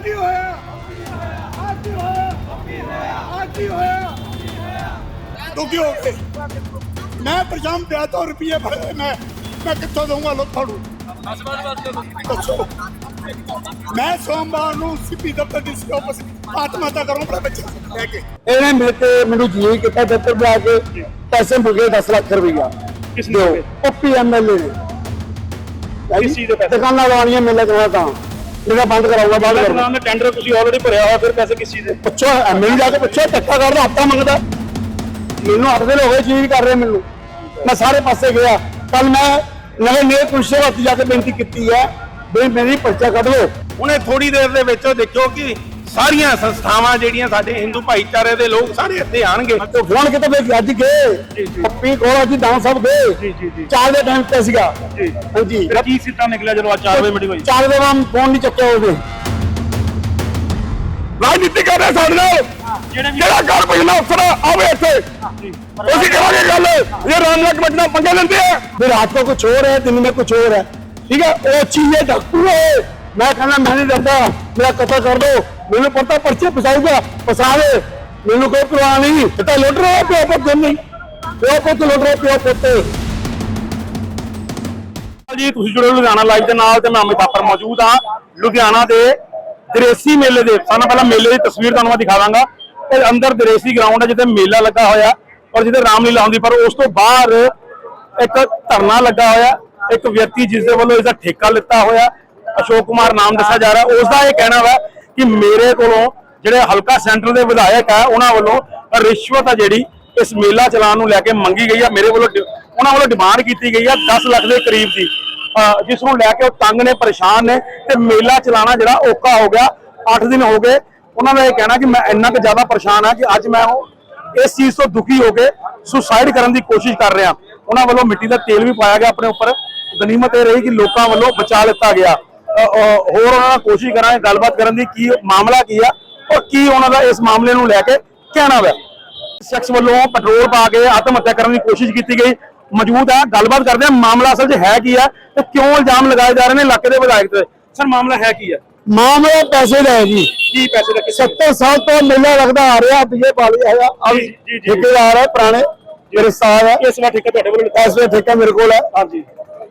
ਅੱਜ ਹੀ ਹੋਇਆ। ਅੱਜ ਹੀ ਹੋਇਆ। ਅੱਜ ਹੀ ਹੋਇਆ। ਦੁਖੀ ਹੋ ਗਏ ਮੈਂ ਪਰਜਾਮ ਪਿਆ ਤੋਂ ਰੁਪਏ ਭਰੇ ਮੈਂ। ਮੈਂ ਕਿੱਥੋਂ ਦਊਂਗਾ ਲੋਕਾਂ ਨੂੰ? ਦੱਸੋ। ਮੈਂ ਸੋਮਵਾਰ ਨੂੰ ਸਿੱਪੀ ਦਫ਼ਤਰ ਦੀ ਆਫਿਸ ਆਤਮਾ ਦਾ ਕਰੂੰ ਆਪਣੇ ਬੱਚੇ ਲੈ ਕੇ। ਇਹਨੇ ਮਿਲ ਕੇ ਮੈਨੂੰ ਜੀ ਕੀਤਾ ਦਫ਼ਤਰ ਬੁਲਾ ਕੇ। ਪੈਸੇ ਮੁਗੇ 10 ਲੱਖ ਰੁਪਈਆ। ਕਿਸ ਨੇ ਐਮਐਲਏ ਨੇ ਚੀਜ਼ ਦੇ ਪੈਸੇ? ਦੁਕਾਨਾਂ ਲਾਉਣੀਆਂ ਮਿਲਣਾ ਚਾਹੁੰਦਾ ਤਾਂ। ਮੇਰਾ ਬੰਦ ਕਰਾਊਗਾ ਬਾਅਦ ਕਰੂੰਗਾ। ਨਾਮ ਦਾ ਟੈਂਡਰ ਤੁਸੀਂ ਆਲਰੇਡੀ ਭਰਿਆ ਹੋਇਆ ਫਿਰ ਪੈਸੇ ਕਿਸ ਚੀਜ਼ ਦੇ? ਪੁੱਛੋ ਐਮਐਲਏ ਜਾ ਕੇ ਪੁੱਛੋ ਧੱਕਾ ਕਰਦਾ ਹੱਥਾਂ ਮੰਗਦਾ। ਮੈਨੂੰ ਅੱਠ ਦਿਨ ਹੋ ਗਏ ਚੀਜ਼ ਕਰ ਰਹੇ ਮੈਨੂੰ। ਮੈਂ ਸਾਰੇ ਪਾਸੇ ਗਿਆ। ਕੱਲ ਮੈਂ ਨਵੇਂ ਨੇਕ ਪੁਲਿਸ ਹੱਥ ਜਾ ਕੇ ਬੇਨਤੀ ਕੀਤੀ ਹੈ ਵੀ ਮੇਰੀ ਪਰਚਾ ਕੱਢ ਲਓ। ਉਹਨੇ ਥੋੜੀ ਦੇਰ ਦੇ ਵਿੱਚ ਦੇਖਿਓ ਕਿ ਸਾਰੀਆਂ ਸੰਸਥਾਵਾਂ ਜਿਹੜੀਆਂ ਸਾਡੇ ਹਿੰਦੂ ਭਾਈਚਾਰੇ ਦੇ ਲੋਕ ਸਾਰੇ ਇੱਥੇ ਆਣਗੇ ਤੇ ਫੋਨ ਕਿਤੇ ਵੇ ਅੱਜ ਗਏ। ਪੱਪੀ ਕੋਲ ਅੱਜ ਦਾਨ ਸਾਹਿਬ ਗਏ ਜੀ ਜੀ ਜੀ ਚਾਰ ਦੇ ਟਾਈਮ ਤੇ ਸੀਗਾ ਜੀ ਹਾਂਜੀ ਫਿਰ ਕੀ ਸਿੱਟਾ ਨਿਕਲਿਆ ਜਦੋਂ ਅੱਜ 4 ਵਜੇ ਮੀਟਿੰਗ ਹੋਈ ਚਾਰ ਦੇ ਵਾਮ ਫੋਨ ਨਹੀਂ ਚੱਕਿਆ ਉਹਦੇ ਰਾਜਨੀਤੀ ਕਰ ਰਿਹਾ ਸਾਡੇ ਨਾਲ ਜਿਹੜੇ ਵੀ ਜਿਹੜਾ ਘਰ ਭਜਣਾ ਅਫਸਰ ਆਵੇ ਇੱਥੇ ਅਸੀਂ ਕਰਾਂਗੇ ਗੱਲ ਇਹ ਰਾਮ ਨਾਲ ਕਮੇਟੀ ਨਾਲ ਪੰਗੇ ਲੈਂਦੇ ਆ ਵੀ ਰਾਤ को कुछ और है दिन में कुछ और है ठीक है वो चीजें डॉक्टर है मैं कहना मैं नहीं डरता मेरा कतल कर दो मैंने पता पर्चे फसाऊगा फसा दे मैंने कोई परवाह नहीं बेटा लुट रहा है प्यो पुत नहीं ਪਿਓ ਪੁੱਤ ਲੁੱਟ ਪਿਓ ਪੁੱਤ। ਜੀ, ਤੁਸੀਂ ਜੁੜੇ ਹੋ ਲੁਧਿਆਣਾ ਲਾਈਵ ਦੇ ਨਾਲ ਤੇ ਮੈਂ ਅਮਿਤ ਆਪਰ ਮੌਜੂਦ ਆ ਲੁਧਿਆਣਾ ਦੇ ਦਰੇਸੀ ਮੇਲੇ ਦੇ ਸਾਨਾ ਪਹਿਲਾਂ ਮੇਲੇ ਦੀ ਤਸਵੀਰ ਤੁਹਾਨੂੰ ਮੈਂ ਦਿਖਾ ਦਾਂਗਾ। ਤੇ ਅੰਦਰ ਦਰੇਸੀ ਗਰਾਊਂਡ ਹੈ, ਜਿੱਥੇ ਮੇਲਾ ਲੱਗਾ ਹੋਇਆ ਔਰ ਜਿੱਥੇ ਰਾਮਲੀਲਾ ਹੁੰਦੀ, ਪਰ ਉਸ ਤੋਂ ਬਾਹਰ ਇੱਕ ਧਰਨਾ ਲੱਗਾ ਹੋਇਆ ਇੱਕ ਵਿਅਕਤੀ ਜਿਸ ਦੇ ਵੱਲੋਂ ਇਸ ਠੇਕਾ ਲਿੱਤਾ ਹੋਇਆ ਅਸ਼ੋਕ ਕੁਮਾਰ ਨਾਮ ਦੱਸਿਆ ਜਾ ਰਿਹਾ ਉਸ ਦਾ ਇਹ ਕਹਿਣਾ ਵਾ ਕਿ ਮੇਰੇ ਕੋਲੋਂ ਜਿਹੜੇ ਹਲਕਾ ਸੈਂਟਰ ਦੇ ਵਿਧਾਇਕ ਆ ਉਹਨਾਂ ਵੱਲੋਂ ਰਿਸ਼ਵਤ ਆ ਜਿਹੜੀ ਇਸ ਮੇਲਾ ਚਲਾਉਣ ਨੂੰ ਲੈ ਕੇ ਮੰਗੀ ਗਈ ਆ, ਮੇਰੇ ਵੱਲੋਂ ਡਿ- ਉਹਨਾਂ ਵੱਲੋਂ ਡਿਮਾਂਡ ਕੀਤੀ ਗਈ ਆ 10 ਲੱਖ ਦੇ ਕਰੀਬ ਦੀ। ਅਹ ਜਿਸ ਨੂੰ ਲੈ ਕੇ ਉਹ ਤੰਗ ਨੇ, ਪਰੇਸ਼ਾਨ ਨੇ ਤੇ ਮੇਲਾ ਚਲਾਉਣਾ ਜਿਹੜਾ ਔਖਾ ਹੋ ਗਿਆ 8 ਦਿਨ ਹੋ ਗਏ। ਉਹਨਾਂ ਦਾ ਇਹ ਕਹਿਣਾ ਕਿ ਮੈਂ ਇੰਨਾ ਕੁ ਜ਼ਿਆਦਾ ਪਰੇਸ਼ਾਨ ਆ ਕਿ ਅੱਜ ਮੈਂ ਉਹ ਇਸ ਚੀਜ਼ ਤੋਂ ਦੁਖੀ ਹੋ ਕੇ ਸੁਸਾਈਡ ਕਰਨ ਦੀ ਕੋਸ਼ਿਸ਼ ਕਰ ਰਿਹਾ। ਉਹਨਾਂ ਵੱਲੋਂ ਮਿੱਟੀ ਦਾ ਤੇਲ ਵੀ ਪਾਇਆ ਗਿਆ ਆਪਣੇ ਉੱਪਰ। ਗਨੀਮਤ ਇਹ ਰਹੀ ਕਿ ਲੋਕਾਂ ਵੱਲੋਂ ਬਚਾ ਲਿੱਤਾ ਗਿਆ। ਹੋਰ ਉਹਨਾਂ ਨਾਲ ਕੋਸ਼ਿਸ਼ ਕਰਾਂਗੇ, ਗੱਲਬਾਤ ਕਰਨ ਦੀ ਕੀ ਮਾਮਲਾ ਕੀ ਆ ਔਰ ਕੀ ਉਹਨਾਂ ਦਾ ਇਸ ਮਾਮਲੇ ਨੂੰ ਲੈ ਕੇ ਕਹਿਣਾ ਵਾ। ਸ਼ਖਸ ਵੱਲੋਂ ਪੈਟਰੋਲ ਪਾ ਕੇ ਆਤਮ ਹੱਤਿਆ ਕਰਨ ਦੀ ਕੋਸ਼ਿਸ਼ ਕੀਤੀ ਗਈ। ਮੌਜੂਦ ਹੈ ਗੱਲਬਾਤ ਕਰਦੇ ਹਾਂ ਮਾਮਲਾ ਅਸਲ 'ਚ ਹੈ ਕੀ ਹੈ ਤੇ ਕਿਉਂ ਇਲਜ਼ਾਮ ਲਗਾਏ ਜਾ ਰਹੇ ਨੇ ਇਲਾਕੇ ਦੇ ਵਿਧਾਇਕ ਤੇ? ਸਰ ਮਾਮਲਾ ਹੈ ਕੀ ਹੈ ਮਾਮਲਾ ਪੈਸੇ ਦਾ ਹੈ ਜੀ। ਕੀ ਪੈਸੇ ਦਾ ਕਿਸੇ 70 ਸਾਲ ਤੋਂ ਮੇਲਾ ਲੱਗਦਾ ਆ ਰਿਹਾ ਬੀਏ ਪਾਲੀ ਆਇਆ। ਜੀ, ਜੀ, ਜੀ। ਠੇਕੇਦਾਰ ਹੈ ਪੁਰਾਣੇ ਮੇਰੇ ਸਾਹ ਹੈ। ਇਸ ਵਾਰ ਠੇਕਾ ਤੁਹਾਡੇ ਵੱਲੋਂ ਇਸ ਵੇਲੇ ਠੇਕਾ ਮੇਰੇ ਕੋਲ ਹੈ। ਹਾਂਜੀ।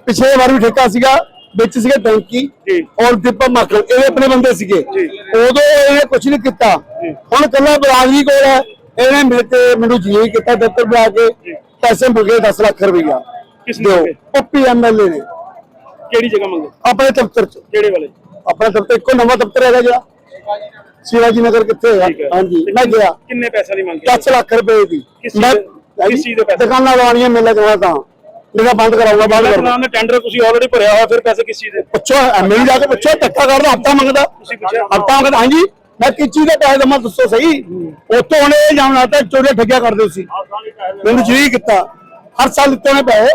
ਪਿਛਲੇ ਵਾਰ ਵੀ ਠੇਕਾ ਸੀਗਾ ਵਿੱਚ ਸੀਗੇ ਟੈਂਕੀ ਔਰ ਦੀਪਕ ਮੱਖਣ ਇਹ ਆਪਣੇ ਬੰਦੇ ਸੀਗੇ। ਉਦੋਂ ਇਹਨੇ ਕੁਝ ਨਹੀਂ ਕੀਤਾ। ਹੁਣ ਕੱਲਾ ਬਰਾਦਰੀ ਕੋਲ ਹੈ। ਇਹਨੇ ਮਿਲ ਕੇ ਮੈਨੂੰ ਜੀ ਕੀਤਾ ਦਫ਼ਤਰ ਬੁਲਾ ਕੇ। ਪੈਸੇ ਮੰਗੇ 10 ਲੱਖ ਰੁਪਈਆ। ਕਿਸ ਨੇ ਮੰਗੇ? ਓਪੀ ਐਮਐਲਏ ਨੇ। ਕਿਹੜੀ ਜਗ੍ਹਾ ਮੰਗੇ? ਆਪਣੇ ਦਫ਼ਤਰ ਚ। ਕਿਹੜੇ ਵਾਲੇ? ਆਪਣਾ ਦਫ਼ਤਰ ਇੱਕੋ ਨਵਾਂ ਦਫ਼ਤਰ ਹੈਗਾ ਜਿਹੜਾ। ਸ਼ਿਵਾਜੀ ਨਗਰ ਕਿੱਥੇ ਠੀਕ ਹੈ। ਹਾਂਜੀ ਮੈਂ ਗਿਆ। ਕਿੰਨੇ ਪੈਸੇ ਦੀ ਮੰਗੀ 10 ਲੱਖ ਰੁਪਏ ਦੀ। ਕਿਸ ਚੀਜ਼ ਕਿਸ ਚੀਜ਼ ਦੇ ਪੈਸੇ? ਦੁਕਾਨਾਂ ਲਾਉਣੀਆਂ ਮਿਲਣਾ ਚਾਹੁੰਦਾ ਤਾਂ। ਮੇਰਾ ਬੰਦ ਕਰਾਊਗਾ ਬਾਅਦ ਕਰੂੰਗਾ ਨਾਮ ਦਾ ਟੈਂਡਰ ਤੁਸੀਂ ਆਲਰੇਡੀ ਭਰਿਆ ਹੋਇਆ ਫਿਰ ਪੈਸੇ ਕਿਸ ਚੀਜ਼ ਦੇ? ਪੁੱਛੋ ਐਮਐਲਏ ਜਾ ਕੇ ਪੁੱਛੋ ਧੱਕਾ ਕਰਦਾ ਹੱਥਾਂ ਮੰਗਦਾ। ਤੁਸੀਂ ਪੁੱਛਿਆ? ਹੱਥਾਂ ਮੰਗਦਾ ਹਾਂਜੀ। ਮੈਂ ਕਿਸ ਚੀਜ਼ ਦਾ ਪੈਸੇ ਦਮਾ ਦੱਸੋ ਸਹੀ? ਉੱਥੋਂ ਉਹਨੇ ਇਹ ਜਾਣ ਆਤਾ ਚੋਰੇ ਠੱਗਿਆ ਕਰਦੇ ਸੀ ਮੈਨੂੰ ਜੀ ਕੀਤਾ। ਹਰ ਸਾਲ ਦਿੱਤੇ ਨੇ ਪੈਸੇ।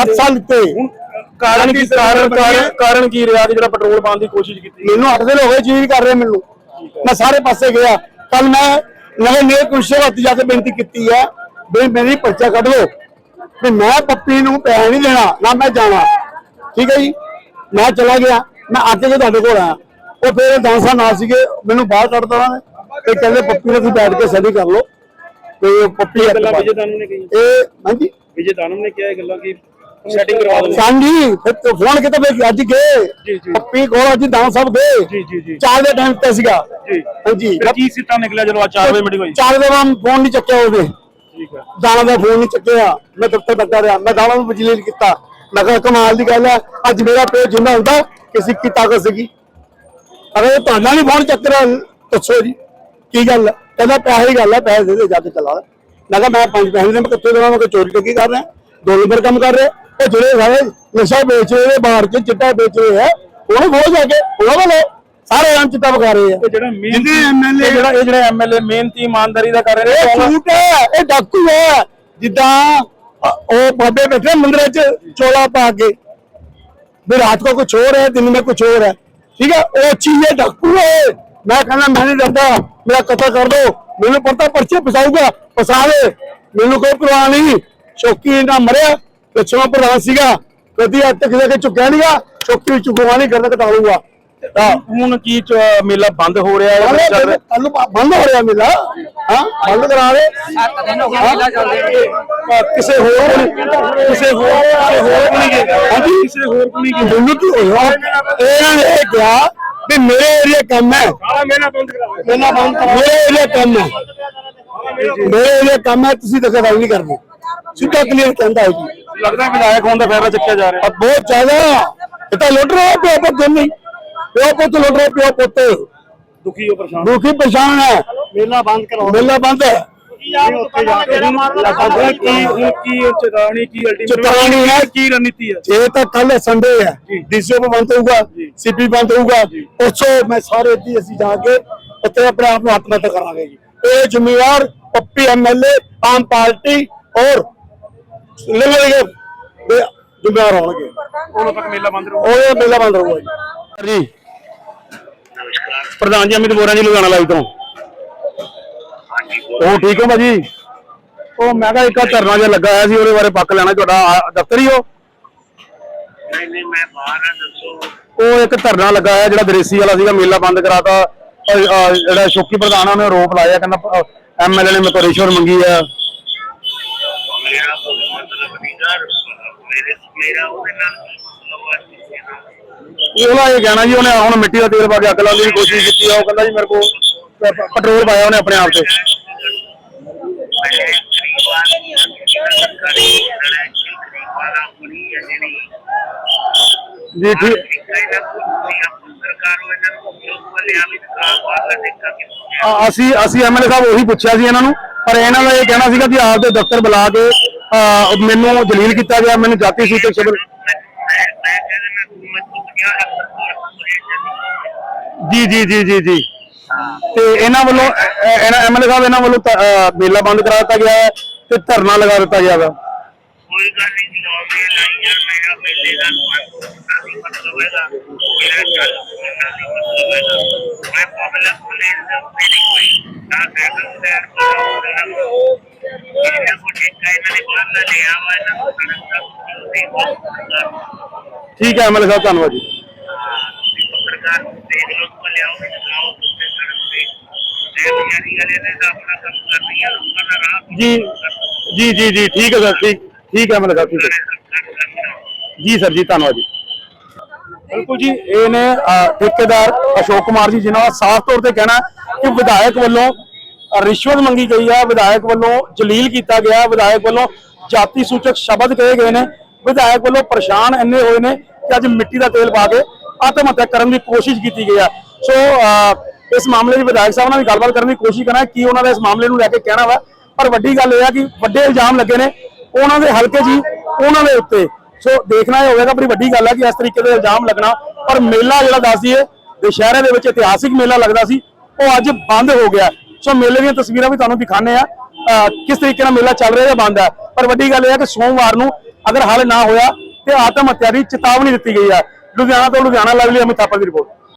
ਹਰ ਸਾਲ ਦਿੱਤੇ। ਕਾਰਨ ਕੀ ਕਾਰਨ ਕਾਰਨ ਕਾਰਨ ਕੀ ਰਿਹਾ ਕਿ ਜਿਹੜਾ ਪੈਟਰੋਲ ਪਾਉਣ ਦੀ ਕੋਸ਼ਿਸ਼ ਕੀਤੀ? ਮੈਨੂੰ 8 ਦਿਨ ਹੋ ਗਏ ਚੀਜ਼ ਕਰ ਰਹੇ ਮੈਨੂੰ। ਮੈਂ ਸਾਰੇ ਪਾਸੇ ਗਿਆ। ਕੱਲ ਮੈਂ ਨਵੇਂ ਨੇਕ ਪੁਲਿਸ ਹੱਥ ਜਾ ਕੇ ਬੇਨਤੀ ਕੀਤੀ ਹੈ ਵੀ ਮੇਰੀ ਪਰਚਾ ਕੱਢ ਲਓ ਵੀ ਮੈਂ ਪੱਪੀ ਨੂੰ ਪੈਸੇ ਨਹੀਂ ਦੇਣਾ ਨਾ ਮੈਂ ਜਾਣਾ। ਠੀਕ ਹੈ ਜੀ? ਮੈਂ ਚਲਾ ਗਿਆ। ਮੈਂ ਆ ਕੇ ਤੁਹਾਡੇ ਕੋਲ ਆਇਆ। ਉਹ ਫਿਰ ਦਾਂਸਾ ਨਾਲ ਸੀਗੇ ਮੈਨੂੰ ਬਾਹਰ ਕੱਢ ਨੇ ਤੇ ਕਹਿੰਦੇ ਪੱਪੀ ਨਾਲ ਤੁਸੀਂ ਬੈਠ ਕੇ ਸੈਟਿੰਗ ਕਰ ਲਓ। ਤੇ ਪੱਪੀ ਇੱਕ ਗੱਲਾਂ ਵਿਜੇ ਦਾਨਮ ਨੇ ਕਹੀ ਇਹ ਹਾਂਜੀ? ਵਿਜੇ ਦਾਨਮ ਨੇ ਕਿਹਾ ਇਹ ਗੱਲਾਂ ਕਿ ਸੈਟਿੰਗ ਕਰਵਾ ਦੋ ਸਾਂਝੀ ਫਿਰ ਤੋਂ ਫੋਨ ਕਿਤੇ ਵੇ ਅੱਜ ਗਏ। ਜੀ, ਜੀ। ਪੱਪੀ ਕੋਲ ਅੱਜ ਦਾਂ ਸਾਹਿਬ ਗਏ। ਜੀ, ਜੀ, ਜੀ। ਚਾਰ ਦੇ ਟਾਈਮ ਤੇ ਸੀਗਾ। ਜੀ। ਹਾਂਜੀ। ਫਿਰ ਕੀ ਸਿੱਟਾ ਨਿਕਲਿਆ ਜਦੋਂ ਅੱਜ 4 ਵਜੇ ਮੀਟਿੰਗ ਹੋਈ? ਫੋਨ ਨਹੀਂ ਚੱਕਿਆ ਉਹਦੇ। ਠੀਕ ਹੈ। ਦਾਣਾ ਦਾ ਫੋਨ ਨਹੀਂ ਚੱਕਿਆ। ਮੈਂ ਦਫ਼ਤਰ ਰਿਹਾ। ਮੈਂ ਦਾਣਾ ਨੂੰ ਬਿਜਲੀ ਨਹੀਂ ਕੀਤਾ। ਮੈਂ ਕਿਹਾ ਕਮਾਲ ਦੀ ਗੱਲ ਹੈ। ਅੱਜ ਮੇਰਾ ਪਿਓ ਜਿੰਦਾ ਹੁੰਦਾ ਕਿਸੇ ਕੀ ਤਾਕਤ ਸੀਗੀ। ਅਰੇ ਤੁਹਾਡਾ ਨਹੀਂ ਫੋਨ ਚੱਕਰ ਹੈ ਦੱਸੋ ਜੀ ਕੀ ਗੱਲ ਹੈ ਕਹਿੰਦਾ ਪੈਸੇ ਦੀ ਗੱਲ ਹੈ ਪੈਸੇ ਦੇ ਦੇ ਜਾ ਕੇ ਚਲਾ ਮੈਂ ਕਿਹਾ ਮੈਂ ਪੰਜ ਪੈਸੇ ਨੇ ਮੈਂ ਕਿੱਥੇ ਦੇਵਾਂ ਮੈਂ ਚੋਰੀ ਟੱਕੀ ਕਰ ਰਿਹਾ? ਦੋ ਨੰਬਰ ਕੰਮ ਕਰ ਰਿਹਾ। ਉਹ ਜਿਹੜੇ ਸਾਰੇ ਨਸ਼ਾ ਵੇਚ ਰਹੇ ਨੇ ਬਾਹਰ ਚ ਚਿੱਟਾ ਵੇਚ ਰਹੇ ਹੈ ਉਹਨੂੰ ਬੋਲ ਜਾ ਕੇ ਉਹਨਾਂ ਵੱਲੋਂ ਸਾਰੇ ਆਮ ਚਿੱਟਾ ਵਗਾ ਰਹੇ ਆ। ਤੇ ਜਿਹੜਾ ਮਿਹਨਤੀ ਐਮਐਲਏ ਜਿਹੜਾ ਇਹ ਜਿਹੜਾ ਐਮਐਲਏ ਮਿਹਨਤੀ ਇਮਾਨਦਾਰੀ ਦਾ ਕਰ ਰਹੇ ਨੇ ਇਹ ਝੂਠ ਹੈ ਇਹ ਡਾਕੂ ਹੈ ਜਿੱਦਾਂ ਉਹ ਬਾਬੇ ਬੈਠੇ ਮੰਦਰਾਂ 'ਚ ਚੋਲਾ ਪਾ ਕੇ। ਵੀ ਰਾਤ ਕੋ ਕੁਛ ਹੋਰ ਹੈ ਦਿਨ ਮੇ ਕੁਛ ਹੋਰ ਹੈ। ਠੀਕ ਹੈ ਉਹ ਚੀਜ਼ ਇਹ ਡਾਕੂ ਹੈ ਮੈਂ ਕਹਿੰਦਾ, ਮੈਂ ਨਹੀਂ ਡਰਦਾ ਮੇਰਾ ਕਤਲ ਕਰ ਦੋ। ਮੈਨੂੰ ਪਤਾ ਪਰਚੇ ਫਸਾਊਗਾ। ਫਸਾਵੇ। ਮੈਨੂੰ ਕੋਈ ਪਰਵਾਹ ਨਹੀਂ। ਚੌਕੀ ਇਹਨਾਂ ਮਰਿਆ। ਪਿੱਛੋਂ ਪ੍ਰਧਾਨ ਸੀਗਾ। ਕਦੀ ਅੱਜ ਤੱਕ ਕੇ ਚੁੱਕਿਆ ਨਹੀਂਗਾ ਚੌਕੀ ਚੁਕਵਾ ਨਹੀਂ ਕਰਦਾ ਕਟਾਲੂਗਾ ਤਾਂ ਹੁਣ ਕੀ ਮੇਲਾ ਬੰਦ ਹੋ ਰਿਹਾ ਹੈ ਬੰਦ ਹੋ ਰਿਹਾ ਮੇਲਾ। ਹਾਂ ਬੰਦ ਕਰਾ ਰਹੇ 7 ਦਿਨ ਹੋ ਗਏ ਮੇਲਾ ਚੱਲਦੇ ਕਿਸੇ ਹੋਰ ਕਿਸੇ ਹੋਰ ਕਿਸੇ ਹੋਰ ਨਹੀਂ ਗਏ ਹਾਂਜੀ? ਕਿਸੇ ਹੋਰ ਨਹੀਂ ਗਏ ਦੋਨੋਂ ਕੀ ਹੋਇਆ? ਇਹਨਾਂ ਨੇ ਕਿਹਾ ਵੀ ਮੇਰੇ ਏਰੀਆ ਕੰਮ ਹੈ। ਮੇਲਾ ਬੰਦ ਕਰਾ ਮੇਲਾ ਬੰਦ ਕਰਾ ਮੇਰੇ ਏਰੀਆ ਕੰਮ ਹੈ। ਮੇਰੇ ਏਰੀਆ ਕੰਮ ਹੈ ਤੁਸੀਂ ਦਖਲਅੰਦਾਜ਼ੀ ਨਹੀਂ ਕਰਦੇ। ਸਿੱਧਾ ਕਲੀਅਰ ਕਹਿੰਦਾ ਹੈ ਜੀ। ਲੱਗਦਾ ਵਿਧਾਇਕ ਹੋਣ ਦਾ ਫਾਇਦਾ ਚੱਕਿਆ ਜਾ ਰਿਹਾ। ਬਹੁਤ ਜ਼ਿਆਦਾ। ਇਹ ਤਾਂ ਲੁੱਟ ਰਿਹਾ ਪਿਆ ਪਰ ਦਿਨ ਨਹੀਂ ਪਿਓ ਪੁੱਤ ਲੁੱਟ ਰਹੇ ਪਿਓ ਪੁੱਤ। ਦੁਖੀ ਪਰੇਸ਼ਾਨ। ਹੈ। ਮੇਲਾ ਬੰਦ ਕਰਾਓ। ਮੇਲਾ ਬੰਦ ਹੈ। ਚੇਤਾਵਨੀ ਹੈ। ਕੀ ਰਣਨੀਤੀ ਹੈ? ਇਹ ਤਾਂ ਕੱਲ ਸੰਡੇ ਹੈ। ਡੀਸੀ ਬੰਦ ਹੋਊਗਾ ਸੀਪੀ ਬੰਦ ਹੋਊਗਾ। ਉਸੋ ਮੈਂ ਸਾਰੇ ਇੱਥੇ ਅਸੀਂ ਜਾ ਕੇ ਉੱਥੇ ਆਪਣੇ ਆਪ ਨੂੰ ਹੱਥ ਨੱਤ ਕਰਾਂਗੇ ਇਹ ਜ਼ਿੰਮੇਵਾਰ ਪੱਪੀ ਐਮਐਲਏ ਆਮ ਪਾਰਟੀ ਔਰ ਲਿਵਰਗੇ ਜ਼ਿੰਮੇਵਾਰ ਹੋਣਗੇ। ਉਹਨਾਂ ਤੱਕ ਮੇਲਾ ਬੰਦ ਰਹੂਗਾ। ਉਹ ਮੇਲਾ ਬੰਦ ਰਹੂਗਾ ਜੀ। ਪ੍ਰਧਾਨ ਜੀ ਅਮਿਤ ਬੋਰਾ ਜੀ ਲੁਧਿਆਣਾ ਲਾਈਵ ਤੋਂ। ਉਹ ਠੀਕ ਹੋ ਭਾਜੀ? ਉਹ ਮੈਂ ਕਿਹਾ ਇੱਕ ਧਰਨਾ ਜਿਹਾ ਲੱਗਾ ਹੋਇਆ ਸੀ ਉਹਦੇ ਬਾਰੇ ਪੱਕ ਲੈਣਾ ਤੁਹਾਡਾ ਆ- ਦਫ਼ਤਰ ਹੀ ਹੋ? ਨਹੀਂ ਨਹੀਂ ਮੈਂ ਬਾਹਰ ਆ ਦੱਸੋ। ਉਹ ਇੱਕ ਧਰਨਾ ਲੱਗਾ ਹੋਇਆ ਜਿਹੜਾ ਦਰੇਸੀ ਵਾਲਾ ਸੀਗਾ ਮੇਲਾ ਬੰਦ ਕਰਾਤਾ। ਅਹ, ਜਿਹੜਾ ਸ਼ੋਕੀ ਪ੍ਰਧਾਨ ਆ ਉਹਨੇ ਆਰੋਪ ਲਾਇਆ ਕਹਿੰਦਾ ਐਮਐਲਏ ਨੇ ਮੇਰੇ ਤੋਂ ਰਿਸ਼ਵਤ ਮੰਗੀ ਆ। ਮੇਰਾ ਕੋਈ ਮਤਲਬ ਨਹੀਂ ਗਾ ਮੇਰੇ ਮੇਰਾ ਉਹਦੇ ਨਾਲ ਕੋਈ ਮਤਲਬ ਆ ਕਿਸੇ ਨਾਲ ਉਹਦਾ ਇਹ ਕਹਿਣਾ ਜੀ ਉਹਨੇ ਹੁਣ ਮਿੱਟੀ ਦਾ ਤੇਲ ਪਾ ਕੇ ਅੱਗ ਲਾਉਣ ਦੀ ਕੋਸ਼ਿਸ਼ ਕੀਤੀ ਆ ਉਹ ਕਹਿੰਦਾ ਜੀ ਮੇਰੇ ਕੋਲ ਪੈਟਰੋਲ ਪਾਇਆ ਉਹਨੇ ਆਪਣੇ ਆਪ ਤੇ। ਜੀ ਠੀਕ। ਅ- ਅਸੀਂ ਅਸੀਂ ਐਮਐਲਏ ਸਾਹਿਬ ਉਹੀ ਪੁੱਛਿਆ ਸੀ ਇਹਨਾਂ ਨੂੰ ਪਰ ਇਹਨਾਂ ਦਾ ਇਹ ਕਹਿਣਾ ਸੀਗਾ ਕਿ ਆਪ ਦੇ ਦਫ਼ਤਰ ਬੁਲਾ ਕੇ ਅ, ਮੈਨੂੰ ਜਲੀਲ ਕੀਤਾ ਗਿਆ ਮੈਨੂੰ ਜਾਤੀ ਸੂਚਕ ਸ਼ਬਦ ਮੈਂ ਮੈਂ ਕਹਿੰਦਾ ਮੈਂ ਮੈਂ ਤੋਂ ਕਿਹਾ ਜੀ ਜੀ ਜੀ ਜੀ ਜੀ। ਤੇ ਇਹਨਾਂ ਵੱਲੋਂ ਅ- ਅ- ਇਹਨਾਂ ਐਮਐਲਏ ਸਾਹਿਬ ਇਹਨਾਂ ਵੱਲੋਂ ਤ- ਅ, ਮੇਲਾ ਬੰਦ ਕਰਾ ਦਿੱਤਾ ਗਿਆ ਹੈ ਤੇ ਧਰਨਾ ਲਗਾ ਦਿੱਤਾ ਗਿਆ ਵਾ। ਕੋਈ ਗੱਲ ਨਹੀਂ ਲੋਗੇ ਨਹੀਂ ਯਾਰ ਮੇਰਾ ਮੇਲੇ ਦਾ ਨਹੀਂ ਮਤਲਬ ਹੈਗਾ ਮੇਰਾ ਚੱਲ ਮੇਰਾ ਨਹੀਂ ਮਤਲਬ ਹੈਗਾ ਮੈਂ ਪਬਲਿਕ ਪੁਲਿਸ ਦੇ ਮੇਰੀ ਕੋਈ। ਨਾ ਸੈਕਲ ਸੈਰ ਇਹਨਾਂ ਕੋ ਠੀਕ ਹੈ ਇਹਨਾਂ ਨੇ ਬਾਹਰ ਲਿਆ ਵਾ ਇਹਨਾਂ ਨੂੰ ਸੜਕ ਦਾ ਠੀਕ ਹੈ ਐਮਐਲਏ ਸਾਹਿਬ, ਧੰਨਵਾਦ ਜੀ। ਸਰਕਾਰ ਨੂੰ ਦੇਖ ਲੋ ਲਿਆਓ ਲਾਓ ਤੇ ਸੜਕ ਤੇ ਇਹ ਬਿਆਰੀ ਵਾਲੇ ਨੇ ਆਪਣਾ ਕੰਮ ਕਰ ਹੈ ਲੋਕਾਂ ਦਾ ਰਾਹ ਜੀ ਜੀ ਜੀ ਜੀ, ਠੀਕ ਹੈ ਸਰ, ਠੀਕ ਠੀਕ ਹੈ ਐਮਐਲਏ ਸਾਹਿਬ, ਠੀਕ ਹੈ। ਜੀ ਸਰ, ਜੀ, ਧੰਨਵਾਦ ਜੀ। ਬਿਲਕੁਲ ਜੀ, ਇਹ ਨੇ ਠੇਕੇਦਾਰ ਅਸ਼ੋਕ ਕੁਮਾਰ ਜੀ, ਜਿਨ੍ਹਾਂ ਦਾ ਸਾਫ਼ ਤੌਰ ਤੇ ਕਹਿਣਾ ਕਿ ਵਿਧਾਇਕ ਵੱਲੋਂ ਰਿਸ਼ਵਤ ਮੰਗੀ ਗਈ ਹੈ ਵਿਧਾਇਕ ਵੱਲੋਂ ਜਲੀਲ ਕੀਤਾ ਗਿਆ, ਵਿਧਾਇਕ ਵੱਲੋਂ ਜਾਤੀ ਸੂਚਕ ਸ਼ਬਦ ਕਹੇ ਗਏ ਨੇ। ਵਿਧਾਇਕ ਵੱਲੋਂ ਪਰੇਸ਼ਾਨ ਇੰਨੇ ਹੋਏ ਨੇ ਕਿ ਅੱਜ ਮਿੱਟੀ ਦਾ ਤੇਲ ਪਾ ਕੇ ਆਤਮ ਹੱਤਿਆ ਕਰਨ ਦੀ ਕੋਸ਼ਿਸ਼ ਕੀਤੀ ਗਈ ਹੈ ਸੋ ਇਸ ਮਾਮਲੇ 'ਚ ਵਿਧਾਇਕ ਸਾਹਿਬ ਨਾਲ ਵੀ ਗੱਲਬਾਤ ਕਰਨ ਦੀ ਕੋਸ਼ਿਸ਼ ਕਰਾਂ ਕੀ ਉਹਨਾਂ ਦਾ ਇਸ ਮਾਮਲੇ ਨੂੰ ਲੈ ਕੇ ਕਹਿਣਾ ਵਾ। ਪਰ ਵੱਡੀ ਗੱਲ ਇਹ ਆ ਕਿ ਵੱਡੇ ਇਲਜ਼ਾਮ ਲੱਗੇ ਨੇ ਉਹਨਾਂ ਦੇ ਹਲਕੇ ਜੀ ਉਹਨਾਂ ਦੇ ਉੱਤੇ। ਸੋ, ਦੇਖਣਾ ਇਹ ਹੋਵੇਗਾ ਬੜੀ ਵੱਡੀ ਗੱਲ ਹੈ ਕਿ ਇਸ ਤਰੀਕੇ ਦੇ ਇਲਜ਼ਾਮ ਲੱਗਣਾ। ਪਰ ਮੇਲਾ ਜਿਹੜਾ ਦੱਸ ਦਈਏ, ਦੁਸ਼ਹਿਰੇ ਦੇ ਵਿੱਚ ਇਤਿਹਾਸਿਕ ਮੇਲਾ ਲੱਗਦਾ ਸੀ, ਉਹ ਅੱਜ ਬੰਦ ਹੋ ਗਿਆ। ਸੋ, ਮੇਲੇ ਦੀਆਂ ਤਸਵੀਰਾਂ ਵੀ ਤੁਹਾਨੂੰ ਦਿਖਾਣੇ ਆ, ਅਹ, ਕਿਸ ਤਰੀਕੇ ਨਾਲ ਮੇਲਾ ਚੱਲ ਰਿਹਾ ਜਾਂ ਬੰਦ ਹੈ ਪਰ ਵੱਡੀ ਗੱਲ ਇਹ ਹੈ ਕਿ ਸੋਮਵਾਰ ਨੂੰ ਅਗਰ ਹੱਲ ਨਾ ਹੋਇਆ ਤੇ ਆਤਮ ਹੱਤਿਆ ਦੀ ਚੇਤਾਵਨੀ ਦਿੱਤੀ ਗਈ ਹੈ ਲੁਧਿਆਣਾ ਤੋਂ ਲੁਧਿਆਣਾ ਲਾਈਵ ਲਈ ਅਮਿਤ ਥਾਪਰ ਦੀ ਰਿਪੋਰਟ।